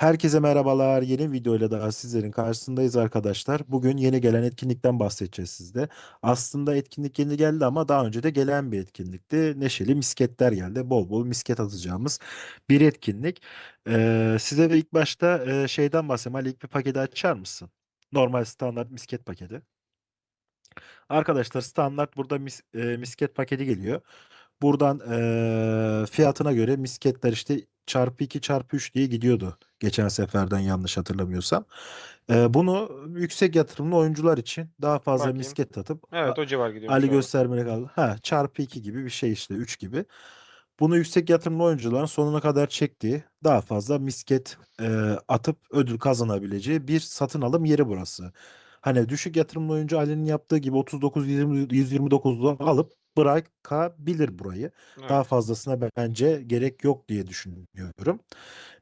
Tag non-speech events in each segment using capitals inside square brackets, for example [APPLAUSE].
Herkese merhabalar. Yeni videoyla daha sizlerin karşısındayız arkadaşlar. Bugün yeni gelen etkinlikten bahsedeceğiz sizde. Aslında etkinlik yeni geldi ama daha önce de gelen bir etkinlikti. Neşeli misketler geldi. Bol bol misket atacağımız bir etkinlik. Ee, size de ilk başta e, şeyden bahsedeyim. Ali ilk bir paketi açar mısın? Normal standart misket paketi. Arkadaşlar standart burada mis- e, misket paketi geliyor. Buradan e, fiyatına göre misketler işte çarpı 2 çarpı 3 diye gidiyordu. Geçen seferden yanlış hatırlamıyorsam. E, bunu yüksek yatırımlı oyuncular için daha fazla Bakayım. misket atıp Evet o civar gidiyormuş. Ali göstermene kaldı. Ha çarpı 2 gibi bir şey işte 3 gibi. Bunu yüksek yatırımlı oyuncuların sonuna kadar çektiği daha fazla misket e, atıp ödül kazanabileceği bir satın alım yeri burası. Hani düşük yatırımlı oyuncu Ali'nin yaptığı gibi 39 120 129'da alıp bırakabilir burayı. Daha Evet. fazlasına bence gerek yok diye düşünüyorum.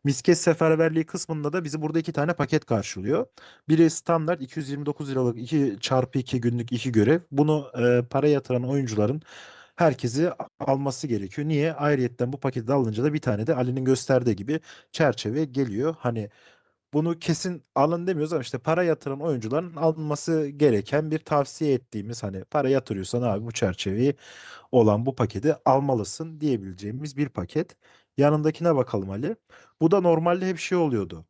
Misket seferberliği kısmında da bizi burada iki tane paket karşılıyor. Biri standart 229 liralık 2 çarpı 2 günlük 2 görev. Bunu e, para yatıran oyuncuların herkesi alması gerekiyor. Niye? Ayrıyetten bu paketi de alınca da bir tane de Ali'nin gösterdiği gibi çerçeve geliyor. Hani bunu kesin alın demiyoruz ama işte para yatıran oyuncuların alınması gereken bir tavsiye ettiğimiz hani para yatırıyorsan abi bu çerçeveyi olan bu paketi almalısın diyebileceğimiz bir paket. Yanındakine bakalım Ali. Bu da normalde hep şey oluyordu.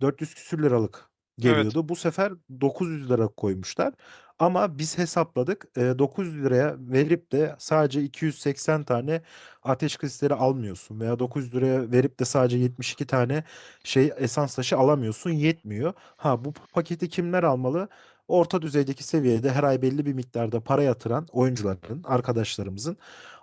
400 küsür liralık Evet. geliyordu. Bu sefer 900 lira koymuşlar. Ama biz hesapladık. e, 900 liraya verip de sadece 280 tane ateş kristali almıyorsun. Veya 900 liraya verip de sadece 72 tane şey esans taşı alamıyorsun. Yetmiyor. Ha bu paketi kimler almalı? Orta düzeydeki seviyede her ay belli bir miktarda para yatıran oyuncuların, arkadaşlarımızın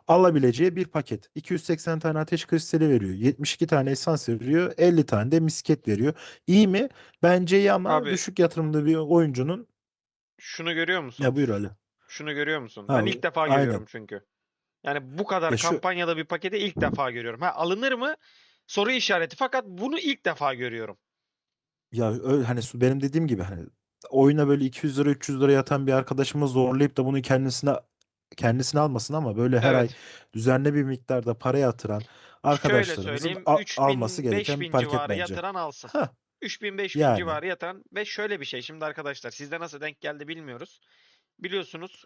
alabileceği bir paket. 280 tane ateş kristali veriyor. 72 tane esans veriyor. 50 tane de misket veriyor. İyi mi? Bence iyi ama Abi- düşük yatırımlı bir oyuncunun Şunu görüyor musun? ya buyur Ali. Şunu görüyor musun? Ha, ben ilk defa aynen. görüyorum çünkü. Yani bu kadar Ya şu- kampanyada bir paketi ilk defa görüyorum. Ha alınır mı? Soru işareti. Fakat bunu ilk defa görüyorum. Ya öyle hani benim dediğim gibi hani oyuna böyle 200 lira 300 lira yatan bir arkadaşımı zorlayıp da bunu kendisine kendisine almasın ama böyle her ay Evet. düzenli bir miktarda para yatıran Şöyle arkadaşlarımızın söyleyeyim. a- 3000 alması gereken bir 5000 paket bence. yatıran alsın. Hah, 3000-5000 Yani. civarı yatıran ve şöyle bir şey. Şimdi arkadaşlar sizde nasıl denk geldi bilmiyoruz. Biliyorsunuz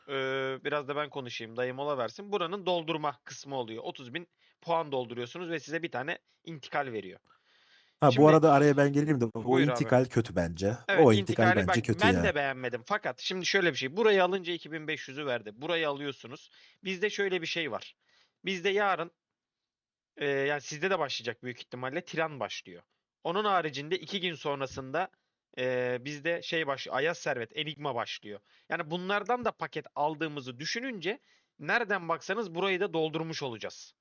biraz da ben konuşayım dayı mola versin. Buranın doldurma kısmı oluyor. 30.000 puan dolduruyorsunuz ve size bir tane intikal veriyor. ha bu Şimdi- arada araya ben geleyim de o Buyur abi. intikal kötü bence. Evet O intikal intikali bence bak kötü ben ya. de beğenmedim. Fakat şimdi şöyle bir şey. Burayı alınca 2500'ü verdi. Burayı alıyorsunuz. Bizde şöyle bir şey var. Bizde yarın e, yani sizde de başlayacak büyük ihtimalle Tiran başlıyor. Onun haricinde iki gün sonrasında e, bizde şey başlıyor. Ayaz Servet, Enigma başlıyor. Yani bunlardan da paket aldığımızı düşününce nereden baksanız burayı da doldurmuş olacağız.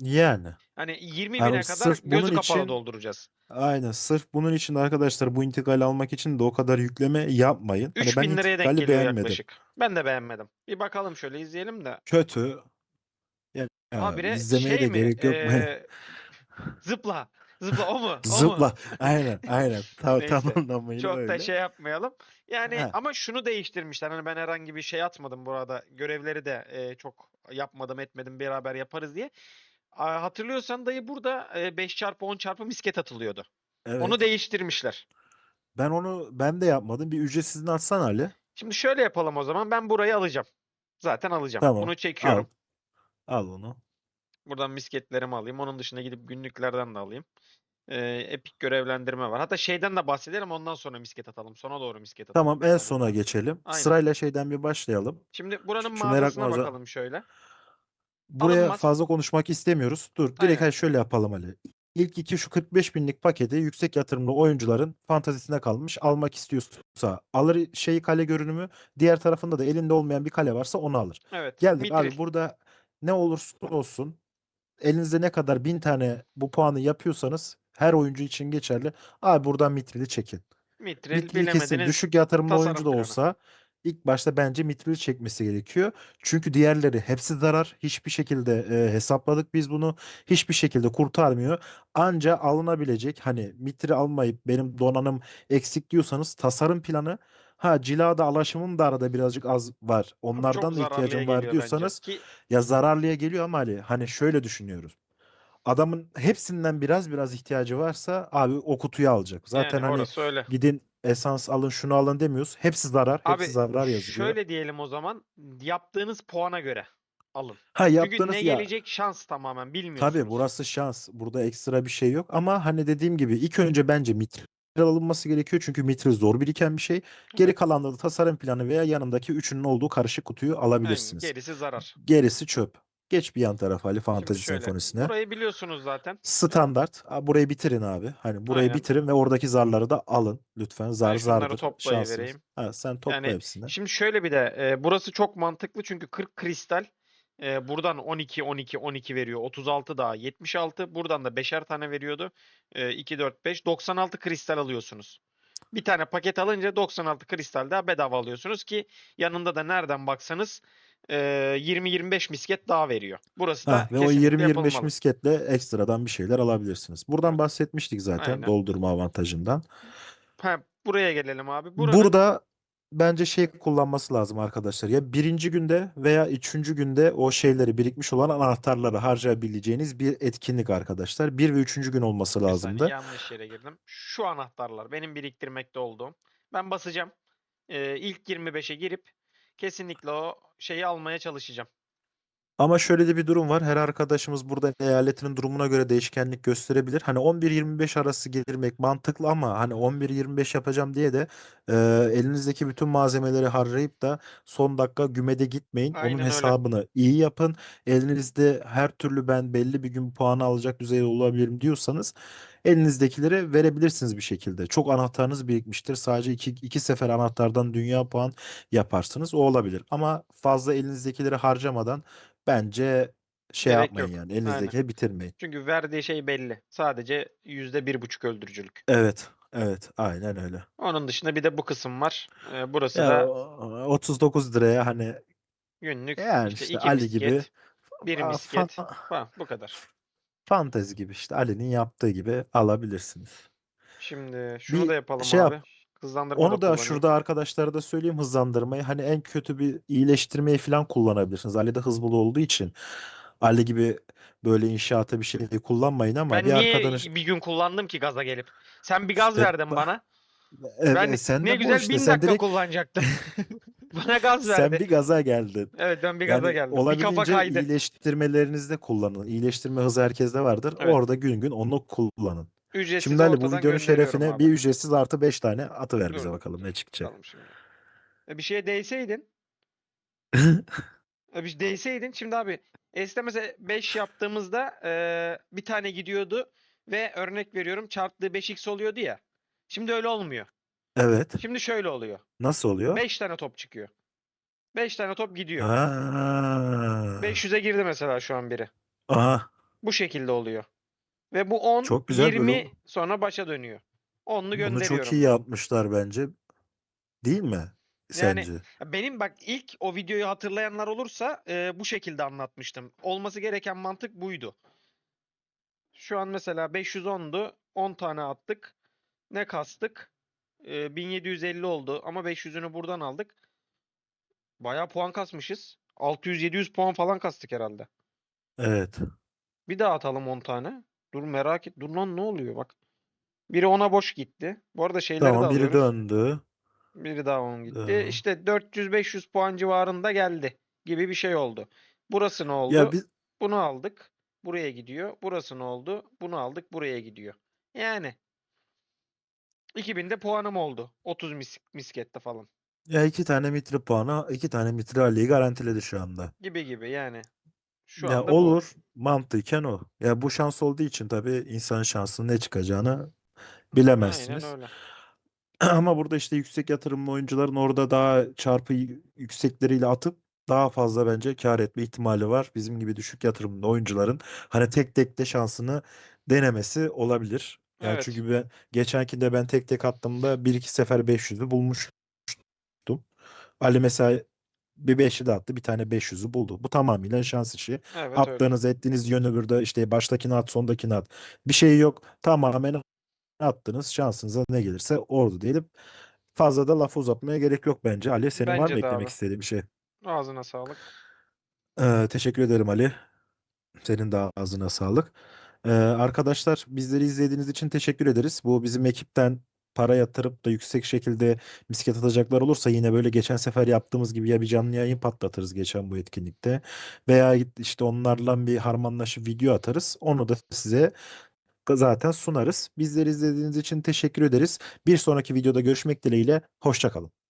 Yani. Hani 20 Yani bine kadar sırf gözü kapalı için- dolduracağız. Aynen. Sırf bunun için arkadaşlar bu intikali almak için de o kadar yükleme yapmayın. Hani ben 3000 liraya denk geliyor beğenmedim. yaklaşık. Ben de beğenmedim. Bir bakalım şöyle izleyelim de. Kötü. Yani Habire izlemeye şey de mi? gerek yok. Eee, [LAUGHS] zıpla. Zıpla o mu? O mu? Zıpla. Aynen, aynen. Ta Neyse, tamamlamayı Çok öyle. da şey yapmayalım. Yani Ha. ama şunu değiştirmişler. Hani ben herhangi bir şey atmadım burada. Görevleri de eee, çok yapmadım etmedim beraber yaparız diye. Hatırlıyorsan dayı burada eee, 5 çarpı 10 çarpı misket atılıyordu. Evet. Onu değiştirmişler. Ben onu ben de yapmadım. Bir ücretsizini atsana Ali. Şimdi şöyle yapalım o zaman. Ben burayı alacağım. Zaten alacağım. Tamam, Bunu çekiyorum. Al. Al onu. Buradan misketlerimi alayım. Onun dışında gidip günlüklerden de alayım. Ee, epik görevlendirme var. Hatta şeyden de bahsedelim ondan sonra misket atalım. Sona doğru misket atalım. Tamam en sona geçelim. Aynen. Sırayla şeyden bir başlayalım. Şimdi buranın Şu merak mağazasına mağaza- bakalım şöyle. Buraya Alınmaz. fazla konuşmak istemiyoruz. Dur direkt Aynen. hani şöyle yapalım Ali. İlk iki şu 45 binlik paketi yüksek yatırımlı oyuncuların fantazisine kalmış. Almak istiyorsa alır şeyi kale görünümü. Diğer tarafında da elinde olmayan bir kale varsa onu alır. Evet. Geldik abi Mitril. burada ne olursa olsun elinizde ne kadar bin tane bu puanı yapıyorsanız her oyuncu için geçerli. Abi buradan mitrili çekin. Mitril Mitrili kesin düşük yatırımlı oyuncu da planı. olsa ilk başta bence mitrili çekmesi gerekiyor. Çünkü diğerleri hepsi zarar. Hiçbir şekilde e, hesapladık biz bunu. Hiçbir şekilde kurtarmıyor. Anca alınabilecek hani mitri almayıp benim donanım eksik diyorsanız tasarım planı ha cilada alaşımım da arada birazcık az var. Onlardan da zararlıya ihtiyacım var geliyor bence. diyorsanız Ki ya zararlıya geliyor ama Ali hani şöyle düşünüyoruz. adamın hepsinden biraz biraz ihtiyacı varsa abi o kutuyu alacak. Zaten Yani hani orası öyle. gidin esans alın şunu alın demiyoruz. Hepsi zarar. Hepsi Abi zarar yazıyor. şöyle diyelim o zaman yaptığınız puana göre alın. Ha Çünkü yaptığınız ne ya gelecek şans tamamen bilmiyorsunuz. tabii burası şans. Burada ekstra bir şey yok ama hani dediğim gibi ilk önce bence mitril alınması gerekiyor. Çünkü mitril zor biriken bir şey. Geri Evet. kalanında da tasarım planı veya yanındaki üçünün olduğu karışık kutuyu Aynen, alabilirsiniz. gerisi zarar. Gerisi çöp. Geç bir yan tarafa Ali Şimdi Fantezi şöyle Senfonisi'ne. burayı biliyorsunuz zaten. Standart. Burayı bitirin abi. Hani burayı Aynen. bitirin ve oradaki zarları da alın lütfen. Zar şunları zardır. toplayıvereyim. Şansınız. Ha, sen topla Yani hepsini. Şimdi şöyle bir de e, burası çok mantıklı çünkü 40 kristal e, buradan 12 12 12 veriyor. 36 daha 76. Buradan da 5'er tane veriyordu. E, 2 4 5 96 kristal alıyorsunuz. Bir tane paket alınca 96 kristal daha bedava alıyorsunuz ki yanında da nereden baksanız e, 20-25 misket daha veriyor. Burası da Ha, ve o kesinlikle 20-25 yapılmalı. misketle ekstradan bir şeyler alabilirsiniz. Buradan bahsetmiştik zaten Aynen. doldurma avantajından. Ha, buraya gelelim abi. Buranın Burada bence şey kullanması lazım arkadaşlar. Ya birinci günde veya üçüncü günde o şeyleri birikmiş olan anahtarları harcayabileceğiniz bir etkinlik arkadaşlar. Bir ve üçüncü gün olması Bir saniye, lazımdı. yanlış yere girdim. Şu anahtarlar benim biriktirmekte olduğum. Ben basacağım. Ee, ilk 25'e girip kesinlikle o şeyi almaya çalışacağım. Ama şöyle de bir durum var. Her arkadaşımız burada eyaletinin durumuna göre değişkenlik gösterebilir. Hani 11-25 arası girmek mantıklı ama hani 11-25 yapacağım diye de e, elinizdeki bütün malzemeleri harcayıp da son dakika gümede gitmeyin. Onun Aynen öyle. hesabını iyi yapın. Elinizde her türlü ben belli bir gün puanı alacak düzeyde olabilirim diyorsanız elinizdekileri verebilirsiniz bir şekilde. Çok anahtarınız birikmiştir. Sadece iki, iki sefer anahtardan dünya puan yaparsınız. O olabilir. Ama fazla elinizdekileri harcamadan bence şey Gerek yapmayın yok. yani. Aynen. Elinizdekileri bitirmeyin. Çünkü verdiği şey belli. Sadece %1.5 öldürücülük. Evet. Evet. Aynen öyle. Onun dışında bir de bu kısım var. Ee, burası Ya da o- 39 liraya hani günlük yani işte işte iki Ali gibi misket, bir fa- misket fa- falan bu kadar. fantezi gibi işte Ali'nin yaptığı gibi alabilirsiniz. Şimdi şunu Bir da yapalım şey abi. yap. Hızlandırma da Onu da kullanayım. şurada arkadaşlara da söyleyeyim hızlandırmayı. Hani en kötü bir iyileştirmeyi falan kullanabilirsiniz. Ali de hızlı olduğu için Ali gibi böyle inşaata bir şey kullanmayın ama Ben bir niye arkadaş bir gün kullandım ki gaza gelip? Sen bir gaz İşte verdin ba- bana. Evet, Ben sen ne güzel işte bin sen dakika direkt kullanacaktım. [LAUGHS] Bana gaz sen verdi. bir gaza geldin. Evet ben bir gaza Yani geldim. Bir kafa olabildiğince kaydı. iyileştirmelerinizde kullanın. İyileştirme hızı herkeste vardır. Evet. Orada gün gün onu kullanın. Ücretsiz Şimdi Ali bu videonun şerefine abi. bir ücretsiz artı 5 tane atıver bize Dur, bakalım ne çıkacak. E, bir şeye değseydin. [LAUGHS] e, bir değseydin. Şimdi abi S'te mesela 5 yaptığımızda e, bir tane gidiyordu ve örnek veriyorum çarptığı 5x oluyordu ya. Şimdi öyle olmuyor. Evet. Şimdi şöyle oluyor. Nasıl oluyor? 5 tane top çıkıyor. 5 tane top gidiyor. Ha. 500'e girdi mesela şu an biri. Aha. Bu şekilde oluyor. Ve bu 10, Çok güzel 20 böyle. sonra başa dönüyor. 10'unu Bunu gönderiyorum. çok iyi yapmışlar bence. Değil mi? Yani Sence? Benim bak ilk o videoyu hatırlayanlar olursa e, bu şekilde anlatmıştım. Olması gereken mantık buydu. Şu an mesela 510'du. 10 tane attık. Ne kastık? E, 1750 oldu ama 500'ünü buradan aldık. Bayağı puan kasmışız. 600-700 puan falan kastık herhalde. Evet. Bir daha atalım 10 tane. Dur merak et. Dur lan ne oluyor bak. Biri ona boş gitti. Bu arada şeyleri de Tamam biri alıyoruz. döndü. Biri daha onun gitti. Tamam. İşte 400-500 puan civarında geldi gibi bir şey oldu. Burası ne oldu? Ya biz Bunu aldık. Buraya gidiyor. Burası ne oldu? Bunu aldık. Buraya gidiyor. Yani 2000'de puanım oldu. 30 mis miskette falan. ya iki tane mitre puanı, iki tane mitre Ali'yi garantiledi şu anda. Gibi gibi yani. Şu Ya anda bu. olur. Mantıken o. Ya bu şans olduğu için tabii insanın şansının ne çıkacağını Aynen bilemezsiniz. öyle. [CLEARS THROAT] Ama burada işte yüksek yatırımlı oyuncuların orada daha çarpı y- yüksekleriyle atıp daha fazla bence kar etme ihtimali var. Bizim gibi düşük yatırımlı oyuncuların hani tek tek de şansını denemesi olabilir. Yani Evet. çünkü ben geçenkinde ben tek tek attığımda bir iki sefer 500'ü bulmuştum. Ali mesela bir 5'i de attı bir tane 500'ü buldu. Bu tamamıyla şans işi. Evet öyle. Attığınız ettiğiniz yön öbürde işte baştakini at sondakini at. Bir şey yok. Tamamen attınız şansınıza ne gelirse orada diyelim. Fazla da laf uzatmaya gerek yok bence. Ali senin var Bence mı de eklemek abi. istediğin bir şey? Ağzına sağlık. Ee, teşekkür ederim Ali. Senin de ağzına sağlık. Ee, arkadaşlar bizleri izlediğiniz için teşekkür ederiz. Bu bizim ekipten para yatırıp da yüksek şekilde misket atacaklar olursa yine böyle geçen sefer yaptığımız gibi ya bir canlı yayın patlatırız geçen bu etkinlikte veya işte onlarla bir harmanlaşıp video atarız. Onu da size zaten sunarız. Bizleri izlediğiniz için teşekkür ederiz. Bir sonraki videoda görüşmek dileğiyle. Hoşça kalın.